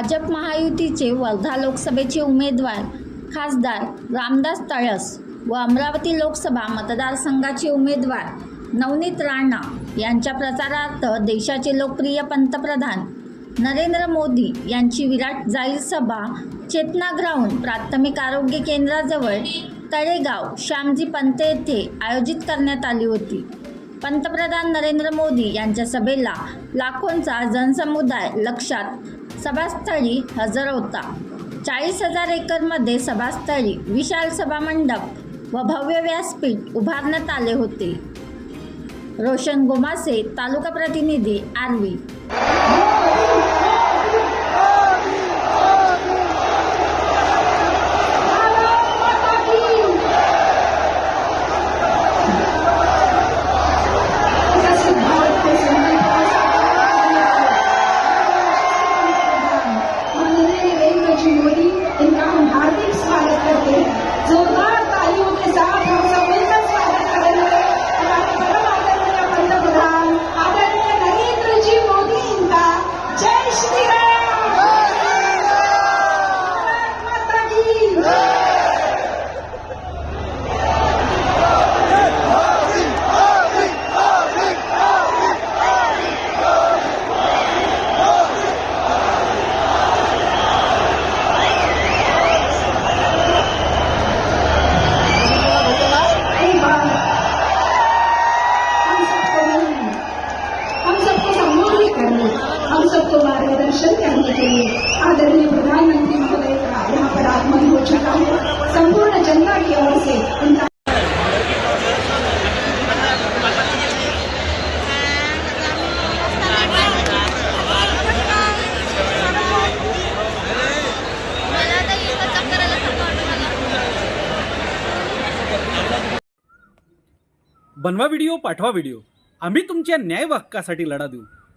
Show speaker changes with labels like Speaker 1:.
Speaker 1: भाजप महायुतीचे वर्धा लोकसभेचे उमेदवार खासदार रामदास तळस व अमरावती लोकसभा मतदारसंघाचे उमेदवार नवनीत राणा यांच्या प्रचारार्थ देशाचे लोकप्रिय पंतप्रधान नरेंद्र मोदी यांची विराट जाहीर सभा चेतना ग्राउंड प्राथमिक आरोग्य केंद्राजवळ तळेगाव श्यामजी पंत येथे आयोजित करण्यात आली होती. पंतप्रधान नरेंद्र मोदी यांच्या सभेला लाखोंचा जनसमुदाय लक्षात सभास्थळी हजर होता. चाळीस हजार एकरमध्ये सभास्थळी विशाल सभामंडप व भव्य व्यासपीठ उभारण्यात आले होते. रोशन गोमासे तालुका प्रतिनिधी आर्वी.
Speaker 2: हम सबको मार्गदर्शन करने के लिए आदरणीय प्रधानमंत्री महोदय का यहाँ पर आगमन हो चुका है संपूर्ण जनता की ओर से उनका
Speaker 3: बनवा व्हिडिओ पाठवा व्हिडिओ आम्ही तुमच्या न्याय व हक्कासाठी लढा देऊ.